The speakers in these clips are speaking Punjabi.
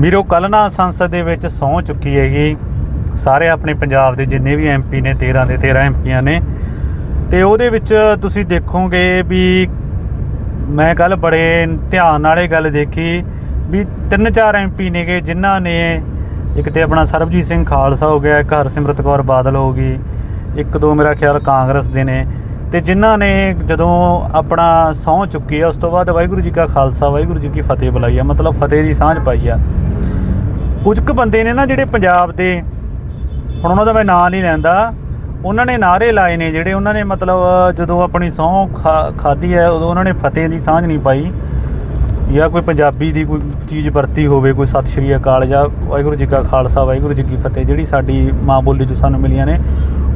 ਵੀਰੋ ਕੱਲ ਨਾ ਸੰਸਦ ਦੇ ਵਿੱਚ ਸਹੁੰ ਚੁੱਕੀ ਹੈਗੀ। ਸਾਰੇ ਆਪਣੇ ਪੰਜਾਬ ਦੇ ਜਿੰਨੇ ਵੀ ਐਮਪੀ ਨੇ 13 ਦੇ 13 ਐਮਪੀਆਂ ਨੇ। ਤੇ ਉਹਦੇ ਵਿੱਚ ਤੁਸੀਂ ਦੇਖੋਗੇ ਵੀ ਮੈਂ ਕੱਲ ਬੜੇ ਧਿਆਨ ਨਾਲ ਇਹ ਗੱਲ ਦੇਖੀ ਵੀ ਤਿੰਨ ਚਾਰ ਐਮਪੀ ਨੇਗੇ, ਜਿਨ੍ਹਾਂ ਨੇ ਇੱਕ ਤੇ ਆਪਣਾ ਸਰਬਜੀਤ ਸਿੰਘ ਖਾਲਸਾ ਹੋ ਗਿਆ, ਇੱਕ ਹਰਸਿਮਰਤ ਕੌਰ ਬਾਦਲ ਹੋ ਗਈ, ਇੱਕ ਦੋ ਮੇਰਾ ਖਿਆਲ ਕਾਂਗਰਸ ਦੇ ਨੇ। ਤੇ ਜਿਨ੍ਹਾਂ ਨੇ ਜਦੋਂ ਆਪਣਾ ਸਹੁੰ ਚੁੱਕੀ ਆ, ਉਸ ਤੋਂ ਬਾਅਦ ਵਾਹਿਗੁਰੂ ਜੀ ਕਾ ਖਾਲਸਾ, ਵਾਹਿਗੁਰੂ ਜੀ ਕੀ ਫਤਿਹ ਬੁਲਾਈ ਆ, ਮਤਲਬ ਫਤਿਹ ਦੀ ਸਾਂਝ ਪਾਈ ਆ। ਕੁਝ ਕੁ ਬੰਦੇ ਨੇ ਨਾ ਜਿਹੜੇ ਪੰਜਾਬ ਦੇ, ਹੁਣ ਉਹਨਾਂ ਦਾ ਮੈਂ ਨਾਂ ਨਹੀਂ ਲੈਂਦਾ, ਉਹਨਾਂ ਨੇ ਨਾਰੇ ਲਾਏ ਨੇ ਜਿਹੜੇ ਉਹਨਾਂ ਨੇ ਮਤਲਬ ਜਦੋਂ ਆਪਣੀ ਸਹੁੰ ਖਾ- ਖਾਧੀ ਹੈ ਉਦੋਂ ਉਹਨਾਂ ਨੇ ਫਤਿਹ ਦੀ ਸਾਂਝ ਨਹੀਂ ਪਾਈ। ਜਾਂ ਕੋਈ ਪੰਜਾਬੀ ਦੀ ਕੋਈ ਚੀਜ਼ ਵਰਤੀ ਹੋਵੇ, ਕੋਈ ਸਤਿ ਸ਼੍ਰੀ ਅਕਾਲ ਜਾਂ ਵਾਹਿਗੁਰੂ ਜੀ ਕਾ ਖਾਲਸਾ, ਵਾਹਿਗੁਰੂ ਜੀ ਕੀ ਫਤਿਹ, ਜਿਹੜੀ ਸਾਡੀ ਮਾਂ ਬੋਲੀ ਚ ਸਾਨੂੰ ਮਿਲੀਆਂ ਨੇ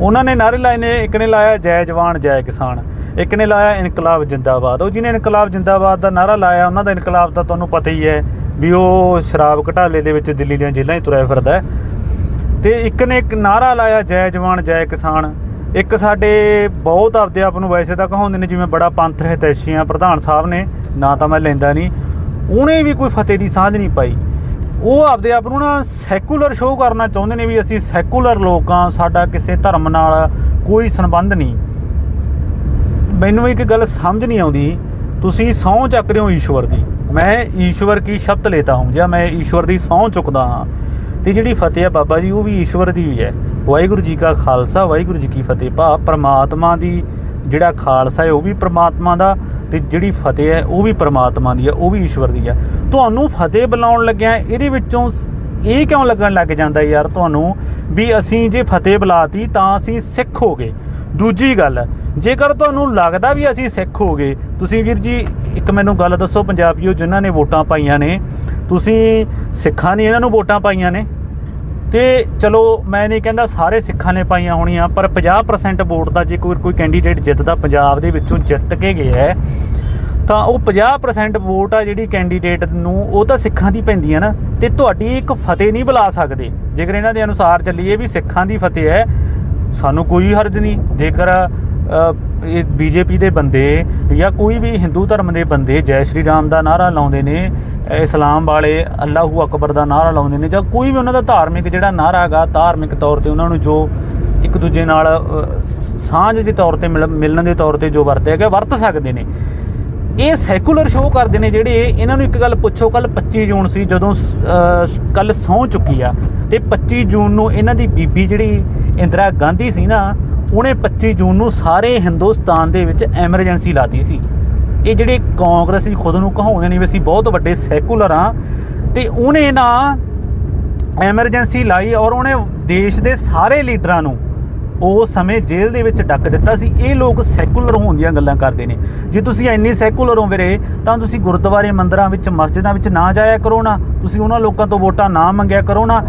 ਉਹਨਾਂ ਨੇ ਨਾਰੇ ਲਾਏ ਨੇ, ਇੱਕ ਨੇ ਲਾਇਆ ਜੈ ਜਵਾਨ, ਜੈ ਕਿਸਾਨ, ਇੱਕ ਨੇ ਲਾਇਆ ਇਨਕਲਾਬ ਜਿੰਦਾਬਾਦ। ਉਹ ਜਿਹਨੇ ਇਨਕਲਾਬ ਜਿੰਦਾਬਾਦ ਦਾ ਨਾਰਾ ਲਾਇਆ, ਉਹਨਾਂ ਦਾ ਇਨਕਲਾਬ ਤਾਂ ਤੁਹਾਨੂੰ ਪਤਾ ਹੀ ਹੈ ਵੀ ਉਹ ਸ਼ਰਾਬ ਘਟਾਲੇ ਦੇ ਵਿੱਚ ਦਿੱਲੀ ਦੀਆਂ ਜੇਲ੍ਹਾਂ 'ਚ ਤੁਰਿਆ ਫਿਰਦਾ ਹੈ। ਤੇ ਇੱਕ ਨੇ ਇੱਕ ਨਾਰਾ ਲਾਇਆ ਜੈ ਜਵਾਨ, ਜੈ ਕਿਸਾਨ। ਇੱਕ ਸਾਡੇ ਬਹੁਤ ਆਪਦੇ ਆਪ ਨੂੰ ਵੈਸੇ ਤਾਂ ਕਹਾਉਂਦੇ ਨੇ, ਜਿਵੇਂ ਬੜਾ ਪੰਥ ਹਿਤੈਸ਼ੀਆਂ ਪ੍ਰਧਾਨ ਸਾਹਿਬ ਨੇ, ਨਾ ਤਾਂ ਮੈਂ ਲੈਂਦਾ ਨਹੀਂ। ਉਹਨੇ ਵੀ ਕੋਈ ਫਤਿਹ ਦੀ ਸਾਂਝ ਨਹੀਂ ਪਾਈ। ਉਹ ਆਪਦੇ ਆਪ ਨੂੰ ਨਾ ਸੈਕੂਲਰ ਸ਼ੋਅ ਕਰਨਾ ਚਾਹੁੰਦੇ ਨੇ ਵੀ ਅਸੀਂ ਸੈਕੂਲਰ ਲੋਕ ਹਾਂ ਸਾਡਾ ਕਿਸੇ ਧਰਮ ਨਾਲ ਕੋਈ ਸੰਬੰਧ ਨਹੀਂ। ਮੈਨੂੰ ਇੱਕ ਗੱਲ ਸਮਝ ਨਹੀਂ ਆਉਂਦੀ, ਤੁਸੀਂ ਸਹੁੰ ਚੱਕਦੇ ਹੋ ਈਸ਼ਵਰ ਦੀ। ਮੈਂ ਈਸ਼ਵਰ ਕੀ ਸ਼ਬਦ ਲੇਤਾ ਹੂੰ? ਜਾਂ ਮੈਂ ਈਸ਼ਵਰ ਦੀ ਸਹੁੰ ਚੁੱਕਦਾ ਹਾਂ? ਤੇ ਜਿਹੜੀ ਫਤਿਹ ਹੈ ਬਾਬਾ ਜੀ, ਉਹ ਵੀ ਈਸ਼ਵਰ ਦੀ ਹੀ ਹੈ। ਵਾਹਿਗੁਰੂ ਜੀ ਕਾ ਖਾਲਸਾ, ਵਾਹਿਗੁਰੂ ਜੀ ਕੀ ਫਤਿਹ। ਭਾ ਪ੍ਰਮਾਤਮਾ ਦੀ ਜਿਹੜਾ ਖਾਲਸਾ ਹੈ, ਉਹ ਵੀ ਪ੍ਰਮਾਤਮਾ ਦਾ ਤੇ ਜਿਹੜੀ ਫਤਿਹ ਹੈ, ਉਹ ਵੀ ਪ੍ਰਮਾਤਮਾ ਦੀ ਹੈ, ਉਹ ਵੀ ਈਸ਼ਵਰ ਦੀ ਹੈ। ਤੁਹਾਨੂੰ ਫਤਿਹ ਬੁਲਾਉਣ ਲੱਗਿਆ ਇਹਦੇ ਵਿੱਚੋਂ ਇਹ ਕਿਉਂ ਲੱਗਣ ਲੱਗ ਜਾਂਦਾ ਯਾਰ ਤੁਹਾਨੂੰ ਵੀ ਅਸੀਂ ਜੇ ਫਤਿਹ ਬੁਲਾਤੀ ਤਾਂ ਅਸੀਂ ਸਿੱਖ ਹੋ ਗਏ। ਦੂਜੀ ਗੱਲ, ਜੇਕਰ ਤੁਹਾਨੂੰ ਲੱਗਦਾ ਵੀ ਅਸੀਂ ਸਿੱਖ ਹੋ ਗਏ, ਤੁਸੀਂ ਵੀਰ ਜੀ ਇੱਕ ਮੈਨੂੰ ਗੱਲ ਦੱਸੋ, ਪੰਜਾਬੀਓ ਜਿਨ੍ਹਾਂ ਨੇ ਵੋਟਾਂ ਪਾਈਆਂ ਨੇ, ਤੁਸੀਂ ਸਿੱਖਾਂ ਨੇ ਇਹਨਾਂ ਨੂੰ ਵੋਟਾਂ ਪਾਈਆਂ ਨੇ? ਤੇ ਚਲੋ ਮੈਂ ਨਹੀਂ ਕਹਿੰਦਾ ਸਾਰੇ ਸਿੱਖਾਂ ਨੇ ਪਾਈਆਂ ਹੋਣੀਆਂ ਪਰ 50% ਵੋਟ ਦਾ ਜੇ ਕੋਈ ਕੋਈ ਕੈਂਡੀਡੇਟ ਜਿੱਤਦਾ ਪੰਜਾਬ ਦੇ ਵਿੱਚੋਂ ਜਿੱਤ ਕੇ ਗਿਆ ਹੈ ਤਾਂ ਉਹ 50% ਵੋਟ ਆ ਜਿਹੜੀ ਕੈਂਡੀਡੇਟ ਨੂੰ ਉਹ ਤਾਂ ਸਿੱਖਾਂ ਦੀ ਪੈਂਦੀ ਹੈ ਨਾ ਤੇ ਤੁਹਾਡੀ ਇੱਕ ਫਤਿਹ ਨਹੀਂ ਬੁਲਾ ਸਕਦੇ। ਜੇਕਰ ਇਹਨਾਂ ਦੇ ਅਨੁਸਾਰ ਚੱਲੀਏ ਵੀ ਸਿੱਖਾਂ ਦੀ ਫਤਿਹ ਹੈ ਸਾਨੂੰ ਕੋਈ ਹਰਜ ਨਹੀਂ। ਜੇਕਰ ਅ, ਇਹ ਬੀਜੇਪੀ ਦੇ ਬੰਦੇ ਜਾਂ ਕੋਈ ਵੀ ਹਿੰਦੂ ਧਰਮ ਦੇ ਬੰਦੇ ਜੈ ਸ਼੍ਰੀ ਰਾਮ ਦਾ ਨਾਰਾ ਲਾਉਂਦੇ ਨੇ ਇਸਲਾਮ ਵਾਲੇ ਅੱਲਾਹੂ ਅਕਬਰ ਦਾ ਨਾਰਾ ਲਾਉਂਦੇ ਨੇ ਜਾਂ ਕੋਈ ਵੀ ਉਹਨਾਂ ਦਾ ਧਾਰਮਿਕ ਜਿਹੜਾ ਨਾਰਾ ਹੈਗਾ, ਧਾਰਮਿਕ ਤੌਰ ਤੇ ਉਹਨਾਂ ਨੂੰ ਜੋ ਇੱਕ ਦੂਜੇ ਨਾਲ ਸਾਂਝ ਦੇ ਤੌਰ ਤੇ ਮਿਲ- ਮਿਲਣ ਦੇ ਤੌਰ ਤੇ ਜੋ ਵਰਤਿਆ ਗਿਆ ਵਰਤ ਸਕਦੇ ਨੇ। ਇਹ ਸੈਕੂਲਰ ਸ਼ੋਅ ਕਰਦੇ ਨੇ ਜਿਹੜੇ ਇਹਨਾਂ ਨੂੰ ਇੱਕ ਗੱਲ ਪੁੱਛੋ ਕੱਲ 25 ਜੂਨ ਸੀ, ਜਦੋਂ ਕੱਲ ਸਹੁੰ ਚੁੱਕੀ ਆ, ਤੇ 25 ਜੂਨ ਨੂੰ ਇਹਨਾਂ ਦੀ ਬੀਬੀ ਜਿਹੜੀ ਇੰਦਰਾ ਗਾਂਧੀ ਸੀ ਨਾ, ਉਹਨੇ 25 ਜੂਨ ਨੂੰ ਸਾਰੇ ਹਿੰਦੁਸਤਾਨ ਦੇ ਵਿੱਚ ਐਮਰਜੈਂਸੀ ਲਾਤੀ ਸੀ। ਇਹ ਜਿਹੜੇ ਕਾਂਗਰਸੀ ਖੁਦ ਨੂੰ ਕਹਾਉਂਦੇ ਨੇ ਵੀ ਅਸੀਂ ਬਹੁਤ ਵੱਡੇ ਸੈਕੂਲਰ ਆ ਤੇ ਉਹਨੇ ਨਾ ਐਮਰਜੈਂਸੀ ਲਾਈ ਔਰ ਉਹਨੇ ਦੇਸ਼ ਦੇ ਸਾਰੇ ਲੀਡਰਾਂ ਨੂੰ ਉਸ ਸਮੇਂ ਜੇਲ੍ਹ ਦੇ ਵਿੱਚ ਡੱਕ ਦਿੱਤਾ ਸੀ। ਇਹ ਲੋਕ ਸੈਕੂਲਰ ਹੋਣ ਦੀਆਂ ਗੱਲਾਂ ਕਰਦੇ ਨੇ। ਜੇ ਤੁਸੀਂ ਇੰਨੇ ਸੈਕੂਲਰ ਹੋ ਵੀਰੇ, ਤਾਂ ਤੁਸੀਂ ਗੁਰਦੁਆਰੇ ਮੰਦਰਾਂ ਵਿੱਚ, ਮਸਜਿਦਾਂ ਵਿੱਚ ਨਾ ਜਾਇਆ ਕਰੋ ਨਾ। ਤੁਸੀਂ ਉਹਨਾਂ ਲੋਕਾਂ ਤੋਂ ਵੋਟਾਂ ਨਾ ਮੰਗਿਆ ਕਰੋ ਨਾ।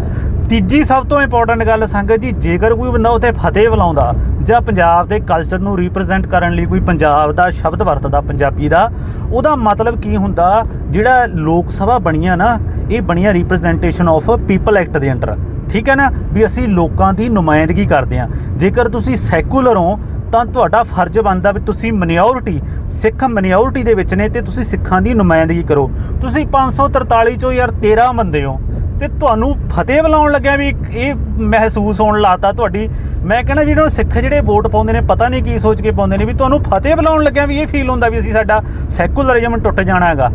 ਤੀਜੀ ਸਭ ਤੋਂ ਇੰਪੋਰਟੈਂਟ ਗੱਲ ਸੰਗਤ ਜੀ, ਜੇਕਰ ਕੋਈ ਬੰਦਾ ਉੱਥੇ ਫਤਿਹ ਬੁਲਾਉਂਦਾ ਜਾਂ ਪੰਜਾਬ ਦੇ ਕਲਚਰ ਨੂੰ ਰਿਪਰੈਜ਼ੈਂਟ ਕਰਨ ਲਈ ਕੋਈ ਪੰਜਾਬ ਦਾ ਸ਼ਬਦ ਵਰਤਦਾ, ਪੰਜਾਬੀ ਦਾ, ਉਹਦਾ ਮਤਲਬ ਕੀ ਹੁੰਦਾ? ਜਿਹੜਾ ਲੋਕ ਸਭਾ ਬਣੀਆਂ ਨਾ, ਇਹ ਬਣੀਆਂ ਰਿਪਰੈਜ਼ੈਂਟੇਸ਼ਨ ਆਫ ਪੀਪਲ ਐਕਟ ਦੇ ਅੰਡਰ। ਠੀਕ ਹੈ ਨਾ? ਵੀ ਅਸੀਂ ਲੋਕਾਂ ਦੀ ਨੁਮਾਇੰਦਗੀ ਕਰਦੇ ਹਾਂ। ਜੇਕਰ ਤੁਸੀਂ ਸੈਕੂਲਰ ਹੋ, ਤਾਂ ਤੁਹਾਡਾ ਫਰਜ਼ ਬਣਦਾ ਵੀ ਤੁਸੀਂ ਮਿਨੋਰਿਟੀ ਸਿੱਖ ਮਿਨੋਰਿਟੀ ਦੇ ਵਿੱਚ ਨੇ ਤੇ ਤੁਸੀਂ ਸਿੱਖਾਂ ਦੀ ਨੁਮਾਇੰਦਗੀ ਕਰੋ। ਤੁਸੀਂ 543 ਚੋਂ ਯਾਰ 13 ਬੰਦੇ ਹੋ। ਤੇ ਤੁਹਾਨੂੰ ਫਤਿਹ ਬੁਲਾਉਣ ਲੱਗਿਆ ਵੀ ਇਹ ਮਹਿਸੂਸ ਹੋਣ ਲਾਤਾ ਤੁਹਾਡੀ। ਮੈਂ ਕਹਿੰਦਾ ਵੀ ਇਹਨਾਂ ਨੂੰ ਸਿੱਖ ਜਿਹੜੇ ਵੋਟ ਪਾਉਂਦੇ ਨੇ, ਪਤਾ ਨਹੀਂ ਕੀ ਸੋਚ ਕੇ ਪਾਉਂਦੇ ਨੇ ਵੀ ਤੁਹਾਨੂੰ ਫਤਿਹ ਬੁਲਾਉਣ ਲੱਗਿਆ ਵੀ ਇਹ ਫੀਲ ਹੁੰਦਾ ਵੀ ਅਸੀਂ ਸਾਡਾ ਸੈਕੂਲਰਿਜ਼ਮ ਟੁੱਟ ਜਾਣਾ ਹੈਗਾ।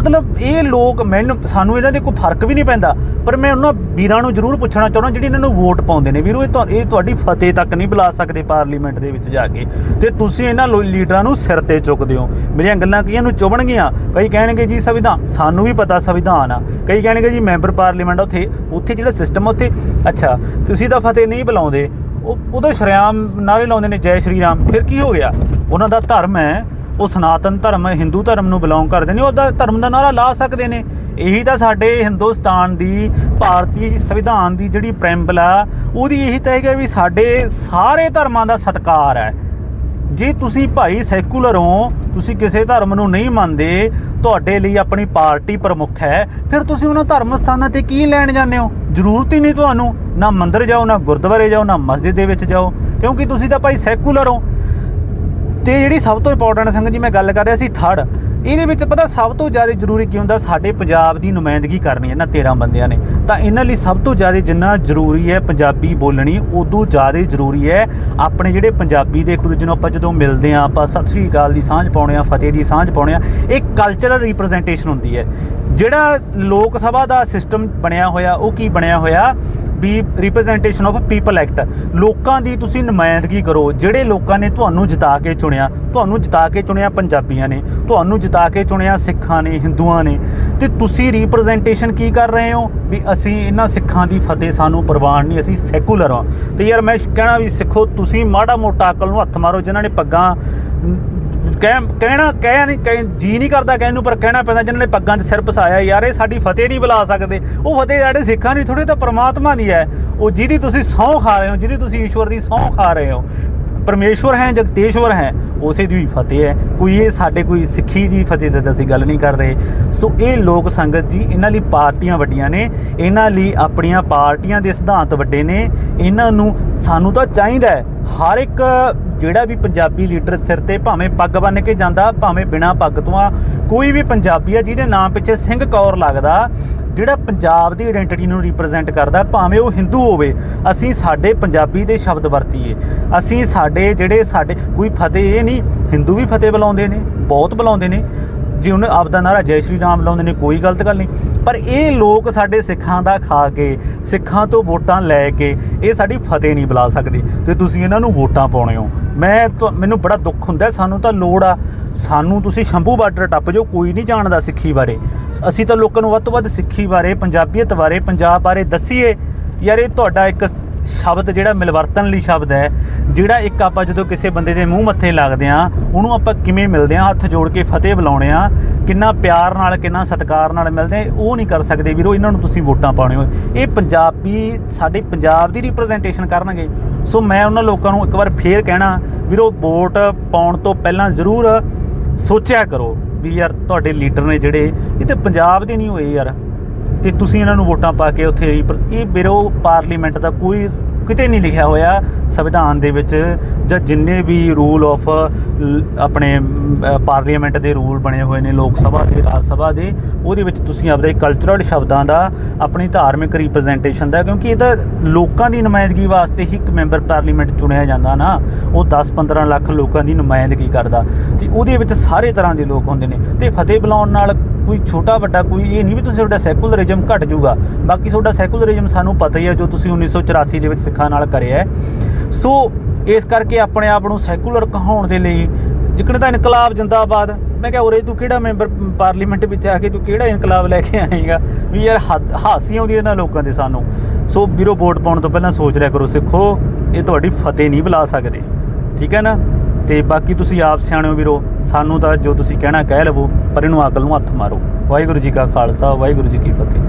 ਮਤਲਬ ਇਹ ਲੋਕ ਮੈਨੂੰ ਸਾਨੂੰ ਇਹਨਾਂ ਦੇ ਕੋਈ ਫ਼ਰਕ ਵੀ ਨਹੀਂ ਪੈਂਦਾ। ਪਰ ਮੈਂ ਉਹਨਾਂ ਵੀਰਾਂ ਨੂੰ ਜ਼ਰੂਰ ਪੁੱਛਣਾ ਚਾਹੁੰਦਾ ਜਿਹੜੀ ਇਹਨਾਂ ਨੂੰ ਵੋਟ ਪਾਉਂਦੇ ਨੇ। ਵੀਰੋ, ਇਹ ਤੁਹਾ- ਇਹ ਤੁਹਾਡੀ ਫਤਿਹ ਤੱਕ ਨਹੀਂ ਬੁਲਾ ਸਕਦੇ ਪਾਰਲੀਮੈਂਟ ਦੇ ਵਿੱਚ ਜਾ ਕੇ। ਤੇ ਤੁਸੀਂ ਇਹਨਾਂ ਲੋ- ਲੀਡਰਾਂ ਨੂੰ ਸਿਰ ਤੇ ਚੁੱਕਦੇ ਹੋ। ਮੇਰੀਆਂ ਗੱਲਾਂ ਕਈਆਂ ਨੂੰ ਚੁਭਣਗੀਆਂ। ਕਈ ਕਹਿਣਗੇ ਜੀ, ਸੰਵਿਧਾਨ ਸਾਨੂੰ ਵੀ ਪਤਾ ਸੰਵਿਧਾਨ ਆ। ਕਈ ਕਹਿਣਗੇ ਜੀ, ਮੈਂਬਰ ਪਾਰਲੀਮੈਂਟ ਆ ਉੱਥੇ ਉੱਥੇ ਜਿਹੜਾ ਸਿਸਟਮ ਉੱਥੇ ਅੱਛਾ, ਤੁਸੀਂ ਤਾਂ ਫਤਿਹ ਨਹੀਂ ਬੁਲਾਉਂਦੇ। ਉਹ ਉਹਦਾ ਸ਼ਰਿਆਮ ਨਾਰੇ ਲਾਉਂਦੇ ਨੇ, ਜੈ ਸ਼੍ਰੀ ਰਾਮ। ਫਿਰ ਕੀ ਹੋ ਗਿਆ? ਉਹਨਾਂ ਦਾ ਧਰਮ ਹੈ ਉਹ ਸਨਾਤਨ ਧਰਮ, ਹਿੰਦੂ ਧਰਮ ਨੂੰ ਬਿਲੋਂਗ ਕਰਦੇ ਨੇ ਉਹਦਾ ਧਰਮ ਦਾ ਨਾਰਾ ਲਾ ਸਕਦੇ ਨੇ। ਇਹੀ ਤਾਂ ਸਾਡੇ ਹਿੰਦੁਸਤਾਨ ਦੀ, ਭਾਰਤੀ ਸੰਵਿਧਾਨ ਦੀ ਜਿਹੜੀ ਪ੍ਰੈਂਬਲ ਆ, ਉਹਦੀ ਇਹੀ ਤਾਂ ਹੈਗਾ ਵੀ ਸਾਡੇ ਸਾਰੇ ਧਰਮਾਂ ਦਾ ਸਤਿਕਾਰ ਹੈ। ਜੇ ਤੁਸੀਂ ਭਾਈ ਸੈਕੂਲਰ ਹੋ, ਤੁਸੀਂ ਕਿਸੇ ਧਰਮ ਨੂੰ ਨਹੀਂ ਮੰਨਦੇ, ਤੁਹਾਡੇ ਲਈ ਆਪਣੀ ਪਾਰਟੀ ਪ੍ਰਮੁੱਖ ਹੈ, ਫਿਰ ਤੁਸੀਂ ਉਹਨਾਂ ਧਰਮ ਸਥਾਨਾਂ ਤੇ ਕੀ ਲੈਣ ਜਾਂਦੇ ਹੋ? ਜ਼ਰੂਰਤ ਹੀ ਨਹੀਂ ਤੁਹਾਨੂੰ, ਨਾ ਮੰਦਰ ਜਾਓ, ਨਾ ਗੁਰਦੁਆਰੇ ਜਾਓ, ਨਾ ਮਸਜਿਦ ਦੇ ਵਿੱਚ ਜਾਓ। ਕਿਉਂਕਿ ਤੁਸੀਂ ਤਾਂ ਭਾਈ ਸੈਕੂਲਰ ਹੋ ਤੇ ਜਿਹੜੀ ਸਭ ਤੋਂ ਇੰਪੋਰਟੈਂਟ ਸੰਗਤ ਜੀ ਮੈਂ ਗੱਲ ਕਰ ਰਿਹਾ ਸੀ ਥਰਡ ਇਹਦੇ ਵਿੱਚ ਪਤਾ ਸਭ ਤੋਂ ਜ਼ਿਆਦਾ ਜ਼ਰੂਰੀ ਕੀ ਹੁੰਦਾ? ਸਾਡੇ ਪੰਜਾਬ ਦੀ ਨੁਮਾਇੰਦਗੀ ਕਰਨੀ ਹੈ ਨਾ 13 ਬੰਦਿਆਂ ਨੇ। ਤਾਂ ਇਹਨਾਂ ਲਈ ਸਭ ਤੋਂ ਜ਼ਿਆਦਾ ਜਿੰਨਾ ਜ਼ਰੂਰੀ ਹੈ ਪੰਜਾਬੀ ਬੋਲਣੀ, ਉਦੋਂ ਜ਼ਿਆਦਾ ਜ਼ਰੂਰੀ ਹੈ ਆਪਣੇ ਜਿਹੜੇ ਪੰਜਾਬੀ ਦੇ ਇੱਕ ਦੂਜੇ ਨੂੰ ਆਪਾਂ ਜਦੋਂ ਮਿਲਦੇ ਆ ਆਪਾਂ ਸਤਿ ਸ੍ਰੀ ਅਕਾਲ ਦੀ ਸਾਂਝ ਪਾਉਣੇ ਆ ਫਤਿਹ ਦੀ ਸਾਂਝ ਪਾਉਣੇ ਆ ਇਹ ਕਲਚਰਲ ਰਿਪਰੈਜ਼ੈਂਟੇਸ਼ਨ ਹੁੰਦੀ ਹੈ। ਜਿਹੜਾ ਲੋਕ ਸਭਾ ਦਾ ਸਿਸਟਮ ਬਣਿਆ ਹੋਇਆ, ਉਹ ਕੀ ਬਣਿਆ ਹੋਇਆ? ਵੀ ਰਿਪਰੈਜ਼ੈਂਟੇਸ਼ਨ ਆਫ ਪੀਪਲ ਐਕਟ ਲੋਕਾਂ ਦੀ ਤੁਸੀਂ ਨੁਮਾਇੰਦਗੀ ਕਰੋ, ਜਿਹੜੇ ਲੋਕਾਂ ਨੇ ਤੁਹਾਨੂੰ ਜਿਤਾ ਕੇ ਚੁਣਿਆ, ਤੁਹਾਨੂੰ ਜਿਤਾ ਕੇ ਚੁਣਿਆ ਪੰਜਾਬੀਆਂ ਨੇ, ਤੁਹਾਨੂੰ ਜਿਤਾ ਕੇ ਚੁਣਿਆ ਸਿੱਖਾਂ ਨੇ, ਹਿੰਦੂਆਂ ਨੇ, ਤੇ ਤੁਸੀਂ ਰਿਪਰੈਜ਼ੈਂਟੇਸ਼ਨ ਕੀ ਕਰ ਰਹੇ ਹੋ? ਵੀ ਅਸੀਂ ਇਹਨਾਂ ਸਿੱਖਾਂ ਦੀ ਫਤਿਹ ਸਾਨੂੰ ਪ੍ਰਵਾਨ ਨਹੀਂ, ਅਸੀਂ ਸੈਕੂਲਰ ਹਾਂ। ਤੇ ਯਾਰ ਮੈਂ ਕਹਿਣਾ ਵੀ ਸਿੱਖੋ, ਤੁਸੀਂ ਮਾੜਾ ਮੋਟਾ ਅਕਲ ਨੂੰ ਹੱਥ ਮਾਰੋ, ਜਿਨ੍ਹਾਂ ਨੇ ਪੱਗਾਂ ਕਹਿ ਕਹਿਣਾ ਕਹਿ ਨਹੀਂ ਕਹਿ ਜੀ ਨਹੀਂ ਕਰਦਾ ਕਹਿਣ ਨੂੰ, ਪਰ ਕਹਿਣਾ ਪੈਂਦਾ ਜਿਨ੍ਹਾਂ ਨੇ ਪੱਗਾਂ 'ਚ ਸਿਰ ਪਸਾਇਆ ਯਾਰ, ਇਹ ਸਾਡੀ ਫਤਿਹ ਨਹੀਂ ਬੁਲਾ ਸਕਦੇ। ਉਹ ਫਤਿਹ ਸਾਡੇ ਸਿੱਖਾਂ ਦੀ ਥੋੜੀ ਤਾਂ ਪ੍ਰਮਾਤਮਾ ਦੀ ਹੈ। ਉਹ ਜਿਹਦੀ ਤੁਸੀਂ ਸਹੁੰ ਖਾ ਰਹੇ ਹੋ, ਜਿਹਦੀ ਤੁਸੀਂ ਈਸ਼ਵਰ ਦੀ ਸਹੁੰ ਖਾ ਰਹੇ ਹੋ, ਪਰਮੇਸ਼ਵਰ ਹੈ, ਜਗਤੇਸ਼ਵਰ ਹੈ, ਉਸੇ ਦੀ ਵੀ ਫਤਿਹ ਹੈ। ਕੋਈ ਇਹ ਸਾਡੇ ਕੋਈ ਸਿੱਖੀ ਦੀ ਫਤਿਹ 'ਤੇ ਅਸੀਂ ਗੱਲ ਨਹੀਂ ਕਰ ਰਹੇ। ਸੋ ਇਹ ਲੋਕ ਸੰਗਤ ਜੀ, ਇਹਨਾਂ ਲਈ ਪਾਰਟੀਆਂ ਵੱਡੀਆਂ ਨੇ, ਇਹਨਾਂ ਲਈ ਆਪਣੀਆਂ ਪਾਰਟੀਆਂ ਦੇ ਸਿਧਾਂਤ ਵੱਡੇ ਨੇ, ਇਹਨਾਂ ਨੂੰ ਸਾਨੂੰ ਤਾਂ ਚਾਹੀਦਾ ਹੈ ਹਰ ਇੱਕ ਜਿਹੜਾ ਵੀ ਪੰਜਾਬੀ ਲੀਡਰ ਸਿਰ ਤੇ ਭਾਵੇਂ ਪੱਗ ਬੰਨ ਕੇ ਜਾਂਦਾ, ਭਾਵੇਂ ਬਿਨਾ ਪੱਗ ਤੋਂ ਆ, ਕੋਈ ਵੀ ਪੰਜਾਬੀ ਆ ਜਿਹਦੇ ਨਾਮ ਪਿੱਛੇ ਸਿੰਘ ਕੌਰ ਲੱਗਦਾ, ਜਿਹੜਾ ਪੰਜਾਬ ਦੀ ਆਇਡੈਂਟੀਟੀ ਨੂੰ ਰਿਪਰੈਜ਼ੈਂਟ ਕਰਦਾ, ਭਾਵੇਂ ਉਹ ਹਿੰਦੂ ਹੋਵੇ, ਅਸੀਂ ਸਾਡੇ ਪੰਜਾਬੀ ਦੇ ਸ਼ਬਦ ਵਰਤੀਏ। ਅਸੀਂ ਸਾਡੇ ਜਿਹੜੇ ਸਾਡੇ, ਕੋਈ ਫਤਿਹ ਇਹ ਨਹੀਂ ਹਿੰਦੂ ਵੀ ਫਤਿਹ ਬੁਲਾਉਂਦੇ ਨੇ, ਬਹੁਤ ਬੁਲਾਉਂਦੇ ਨੇ। ਜੇ ਉਹਨੇ ਆਪਦਾ ਨਾਰਾ ਜੈ ਸ਼੍ਰੀ ਰਾਮ ਲਾਉਂਦੇ ਨੇ, ਕੋਈ ਗਲਤ ਗੱਲ ਨਹੀਂ। ਪਰ ਇਹ ਲੋਕ ਸਾਡੇ ਸਿੱਖਾਂ ਦਾ ਖਾ ਕੇ, ਸਿੱਖਾਂ ਤੋਂ ਵੋਟਾਂ ਲੈ ਕੇ ਇਹ ਸਾਡੀ ਫਤਿਹ ਨਹੀਂ ਬੁਲਾ ਸਕਦੇ ਤੇ ਤੁਸੀਂ ਇਹਨਾਂ ਨੂੰ ਵੋਟਾਂ ਪਾਉਣੇ ਹੋ। ਮੈਂ ਤਾਂ- ਮੈਨੂੰ ਬੜਾ ਦੁੱਖ ਹੁੰਦਾ, ਸਾਨੂੰ ਤਾਂ ਲੋੜ ਆ। ਸਾਨੂੰ ਤੁਸੀਂ ਸ਼ੰਭੂ ਬਾਰਡਰ ਟੱਪ ਜਾਓ, ਕੋਈ ਨਹੀਂ ਜਾਣਦਾ ਸਿੱਖੀ ਬਾਰੇ। ਅਸੀਂ ਤਾਂ ਲੋਕਾਂ ਨੂੰ ਵੱਧ ਤੋਂ ਵੱਧ ਸਿੱਖੀ ਬਾਰੇ, ਪੰਜਾਬੀਅਤ ਬਾਰੇ, ਪੰਜਾਬ ਬਾਰੇ ਦੱਸੀਏ। ਯਾਰ ਇਹ ਤੁਹਾਡਾ ਇੱਕ ਸ਼ਬਦ ਜਿਹੜਾ ਮਿਲਵਰਤਨ ਲਈ ਸ਼ਬਦ ਹੈ, ਜਿਹੜਾ ਇੱਕ ਆਪਾਂ ਜਦੋਂ ਕਿਸੇ ਬੰਦੇ ਦੇ ਮੂੰਹ ਮੱਥੇ ਲੱਗਦੇ ਆ ਉਹਨੂੰ ਆਪਾਂ ਕਿਵੇਂ ਮਿਲਦੇ ਆ ਹੱਥ ਜੋੜ ਕੇ ਫਤਿਹ ਬੁਲਾਉਣੇ ਆ ਕਿੰਨਾ ਪਿਆਰ ਨਾਲ, ਕਿੰਨਾ ਸਤਿਕਾਰ ਨਾਲ ਮਿਲਦੇ ਉਹ ਨਹੀਂ ਕਰ ਸਕਦੇ ਵੀਰੋ, ਇਹਨਾਂ ਨੂੰ ਤੁਸੀਂ ਵੋਟਾਂ ਪਾਉਣੇ ਹੋ ਇਹ ਪੰਜਾਬੀ, ਸਾਡੇ ਪੰਜਾਬ ਦੀ ਰਿਪਰੈਜ਼ੈਂਟੇਸ਼ਨ ਕਰਨਗੇ। ਸੋ ਮੈਂ ਉਹਨਾਂ ਲੋਕਾਂ ਨੂੰ ਇੱਕ ਵਾਰ ਫੇਰ ਕਹਿਣਾ, ਵੀਰੋ, ਵੋਟ ਪਾਉਣ ਤੋਂ ਪਹਿਲਾਂ ਜ਼ਰੂਰ ਸੋਚਿਆ ਕਰੋ ਵੀ ਯਾਰ ਤੁਹਾਡੇ ਲੀਡਰ ਨੇ ਜਿਹੜੇ, ਇਹ ਤੇ ਪੰਜਾਬ ਦੇ ਨਹੀਂ ਹੋਏ ਯਾਰ। ਤੇ ਤੁਸੀਂ ਇਹਨਾਂ ਨੂੰ ਵੋਟਾਂ ਪਾ ਕੇ ਉੱਥੇ ਰਿਪ- ਇਹ ਬਿਰੋ ਪਾਰਲੀਮੈਂਟ ਦਾ ਕੋਈ ਕਿਤੇ ਨਹੀਂ ਲਿਖਿਆ ਹੋਇਆ ਸੰਵਿਧਾਨ ਦੇ ਵਿੱਚ ਜਾਂ ਜਿੰਨੇ ਵੀ ਰੂਲ ਆਫ ਆਪਣੇ ਪਾਰਲੀਮੈਂਟ ਦੇ ਰੂਲ ਬਣੇ ਹੋਏ ਨੇ, ਲੋਕ ਸਭਾ ਦੇ, ਰਾਜ ਸਭਾ ਦੇ, ਉਹਦੇ ਵਿੱਚ ਤੁਸੀਂ ਆਪਦੇ ਕਲਚਰਲ ਸ਼ਬਦਾਂ ਦਾ ਆਪਣੀ ਧਾਰਮਿਕ ਰਿਪਰੈਜ਼ੈਂਟੇਸ਼ਨ ਦਾ, ਕਿਉਂਕਿ ਇਹਦਾ ਲੋਕਾਂ ਦੀ ਨੁਮਾਇੰਦਗੀ ਵਾਸਤੇ ਹੀ ਇੱਕ ਮੈਂਬਰ ਪਾਰਲੀਮੈਂਟ ਚੁਣਿਆ ਜਾਂਦਾ ਨਾ, ਉਹ 10-15 ਲੱਖ ਲੋਕਾਂ ਦੀ ਨੁਮਾਇੰਦਗੀ ਕਰਦਾ। ਤੇ ਉਹਦੇ ਵਿੱਚ ਸਾਰੇ ਤਰ੍ਹਾਂ ਦੇ ਲੋਕ ਹੁੰਦੇ ਨੇ, ਤੇ ਫਤਿਹ ਬੁਲਾਉਣ ਨਾਲ ਕੋਈ ਛੋਟਾ ਵੱਡਾ ਕੋਈ, ਇਹ ਨਹੀਂ ਵੀ ਤੁਸੀਂ ਤੁਹਾਡਾ ਸੈਕੂਲਰਿਜ਼ਮ ਘਟ ਜਾਊਗਾ, ਬਾਕੀ ਤੁਹਾਡਾ ਸੈਕੂਲਰਿਜ਼ਮ ਸਾਨੂੰ ਪਤਾ ਹੀ ਹੈ, ਜੋ ਤੁਸੀਂ 1984 ਦੇ ਵਿੱਚ ਸਿੱਖਾਂ ਨਾਲ ਕਰਿਆ ਸੋ, ਇਸ ਕਰਕੇ ਆਪਣੇ ਆਪ ਨੂੰ ਸੈਕੂਲਰ ਕਹਾਉਣ ਦੇ ਲਈ ਜਿਕਣ ਤਾਂ ਇਨਕਲਾਬ ਜਿੰਦਾਬਾਦ। ਮੈਂ ਕਿਹਾ, ਉਰੇ ਤੂੰ ਕਿਹੜਾ ਮੈਂਬਰ ਪਾਰਲੀਮੈਂਟ ਵਿੱਚ ਆ ਕੇ ਤੂੰ ਕਿਹੜਾ ਇਨਕਲਾਬ ਲੈ ਕੇ ਆਏਗਾ? ਵੀ ਯਾਰ ਹੱਦ- ਹਾਸੀ ਆਉਂਦੀ ਇਹਨਾਂ ਲੋਕਾਂ ਤੇ ਸਾਨੂੰ। ਸੋ ਵੀਰੋ ਵੋਟ ਪਾਉਣ ਤੋਂ ਪਹਿਲਾਂ ਸੋਚ ਰਿਹਾ ਕਰੋ ਸਿੱਖੋ, ਇਹ ਤੁਹਾਡੀ ਫਤਿਹ ਨਹੀਂ ਬੁਲਾ ਸਕਦੇ। ਠੀਕ ਹੈ ਨਾ? ਤੇ ਬਾਕੀ ਤੁਸੀਂ ਆਪ ਸਿਆਣੇ ਹੋ ਵੀਰੋ ਸਾਨੂੰ ਤਾਂ ਜੋ ਤੁਸੀਂ ਕਹਿਣਾ ਕਹਿ ਲਵੋ, ਪਰ ਇਹਨੂੰ ਅਕਲ ਨੂੰ ਹੱਥ ਮਾਰੋ। ਵਾਹਿਗੁਰੂ ਜੀ ਕਾ ਖਾਲਸਾ, ਵਾਹਿਗੁਰੂ ਜੀ ਕੀ ਫਤਿਹ।